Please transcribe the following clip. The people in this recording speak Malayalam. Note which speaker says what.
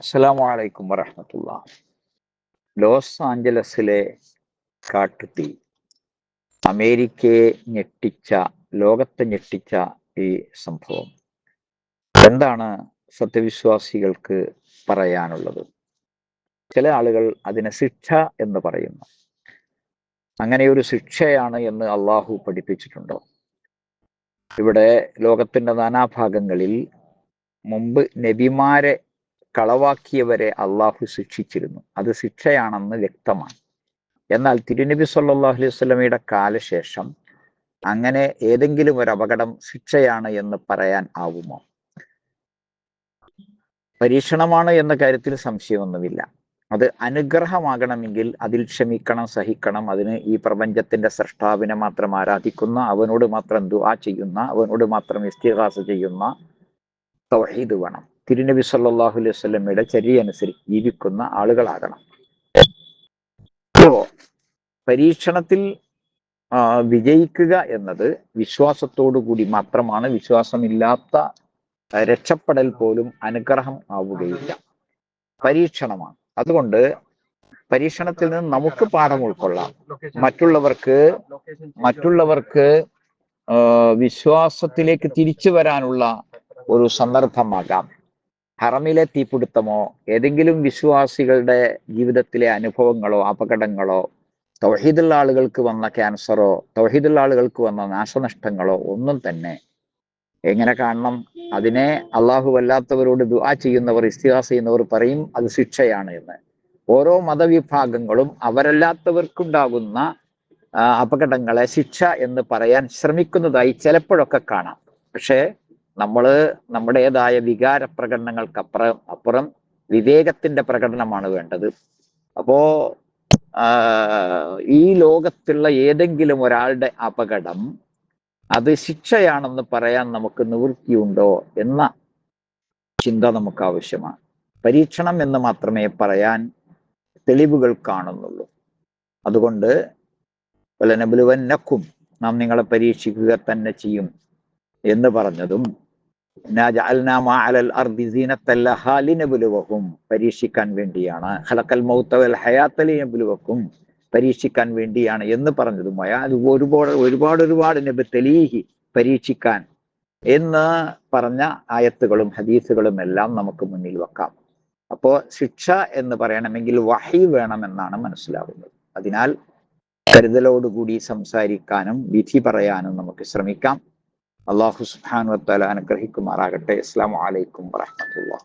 Speaker 1: അസ്സലാമു അലൈക്കും വറഹമത്തുള്ള. ലോസ് ആഞ്ചലസിലെ കാട്ടുതീ അമേരിക്കയെ ഞെട്ടിച്ച ലോകത്തെ ഞെട്ടിച്ച ഈ സംഭവം. എന്താണ് സത്യവിശ്വാസികൾക്ക് പറയാനുള്ളത്? ചില ആളുകൾ അതിനെ ശിക്ഷ എന്ന് പറയുന്നു. അങ്ങനെ ഒരു ശിക്ഷയാണ് എന്ന് അള്ളാഹു പഠിപ്പിച്ചിട്ടുണ്ടോ? ഇവിടെ ലോകത്തിന്റെ നാനാഭാഗങ്ങളിൽ മുമ്പ് നബിമാരെ കളവാക്കിയവരെ അള്ളാഹു ശിക്ഷിച്ചിരുന്നു. അത് ശിക്ഷയാണെന്ന് വ്യക്തമാണ്. എന്നാൽ തിരുനബി സല്ലാഹു അലൈഹി സ്വലമയുടെ കാലശേഷം അങ്ങനെ ഏതെങ്കിലും ഒരു അപകടം ശിക്ഷയാണ് എന്ന് പറയാൻ ആവുമോ? പരീക്ഷണമാണ് എന്ന കാര്യത്തിൽ സംശയമൊന്നുമില്ല. അത് അനുഗ്രഹമാകണമെങ്കിൽ അതിൽ ക്ഷമിക്കണം സഹിക്കണം. അതിന് ഈ പ്രപഞ്ചത്തിന്റെ സൃഷ്ടാവിനെ മാത്രം ആരാധിക്കുന്ന അവനോട് മാത്രം ദുആ ചെയ്യുന്ന അവനോട് മാത്രം ഇസ്തിഹാസ ചെയ്യുന്ന തൗഹീദ് വേണം. തിരുനബി സല്ലാഹു അലൈഹി ചര്യ അനുസരിച്ച് ജീവിക്കുന്ന ആളുകളാകണം. അപ്പോ പരീക്ഷണത്തിൽ വിജയിക്കുക എന്നത് വിശ്വാസത്തോടു കൂടി മാത്രമാണ്. വിശ്വാസമില്ലാത്ത രക്ഷപ്പെടൽ പോലും അനുഗ്രഹം ആവുകയില്ല. പരീക്ഷണമാണ്. അതുകൊണ്ട് പരീക്ഷണത്തിൽ നിന്ന് നമുക്ക് പാഠം ഉൾക്കൊള്ളാം. മറ്റുള്ളവർക്ക് മറ്റുള്ളവർക്ക് വിശ്വാസത്തിലേക്ക് തിരിച്ചു വരാനുള്ള ഒരു സന്ദർഭമാകാം. ഹറമിലെ തീപിടുത്തമോ ഏതെങ്കിലും വിശ്വാസികളുടെ ജീവിതത്തിലെ അനുഭവങ്ങളോ അപകടങ്ങളോ തൗഹീദുള്ള ആളുകൾക്ക് വന്ന ക്യാൻസറോ തൗഹീദുള്ള ആളുകൾക്ക് വന്ന നാശനഷ്ടങ്ങളോ ഒന്നും തന്നെ എങ്ങനെ കാണണം? അതിനെ അള്ളാഹു വല്ലാത്തവരോട് ദുആ ചെയ്യുന്നവർ ഇസ്തിഹാസ് ചെയ്യുന്നവർ പറയും അത് ശിക്ഷയാണ് എന്ന്. ഓരോ മതവിഭാഗങ്ങളും അവരല്ലാത്തവർക്കുണ്ടാകുന്ന അപകടങ്ങളെ ശിക്ഷ എന്ന് പറയാൻ ശ്രമിക്കുന്നതായി ചിലപ്പോഴൊക്കെ കാണാം. പക്ഷേ നമ്മൾ നമ്മുടേതായ വികാര പ്രകടനങ്ങൾക്കപ്പുറം അപ്പുറം വിവേകത്തിന്റെ പ്രകടനമാണ് വേണ്ടത്. അപ്പോ ഈ ലോകത്തുള്ള ഏതെങ്കിലും ഒരാളുടെ അപകടം അത് ശിക്ഷയാണെന്ന് പറയാൻ നമുക്ക് നിവൃത്തിയുണ്ടോ എന്ന ചിന്ത നമുക്ക് ആവശ്യമാണ് പരീക്ഷണം എന്ന് മാത്രമേ പറയാൻ തെളിവുകൾ കാണുന്നുള്ളൂ. അതുകൊണ്ട് വലനബുലുവന്നക്കും നാം നിങ്ങളെ പരീക്ഷിക്കുക തന്നെ ചെയ്യും എന്ന് പറഞ്ഞതും പരീക്ഷിക്കാൻ വേണ്ടിയാണ്. ഹലക്കൽ മൗത്തവൽ ഹയാത്തലിനബുലുവക്കും പരീക്ഷിക്കാൻ വേണ്ടിയാണ് എന്ന് പറഞ്ഞതുമായ അത് ഒരുപാട് ഒരുപാട് ഒരുപാട് നബി തെലീഹി പരീക്ഷിക്കാൻ എന്ന് പറഞ്ഞ ആയത്തുകളും ഹദീസുകളും എല്ലാം നമുക്ക് മുന്നിൽ വെക്കാം. അപ്പോ ശിക്ഷ എന്ന് പറയണമെങ്കിൽ വഹി വേണമെന്നാണ് മനസ്സിലാവുന്നത്. അതിനാൽ കരുതലോടുകൂടി സംസാരിക്കാനും വിധി പറയാനും നമുക്ക് ശ്രമിക്കാം. അള്ളാഹു സുബാനു വത്താല അനുഗ്രഹിക്കുമാറാകട്ടെ. അസ്സാം വലൈക്കും വാഹമത്തുള്ള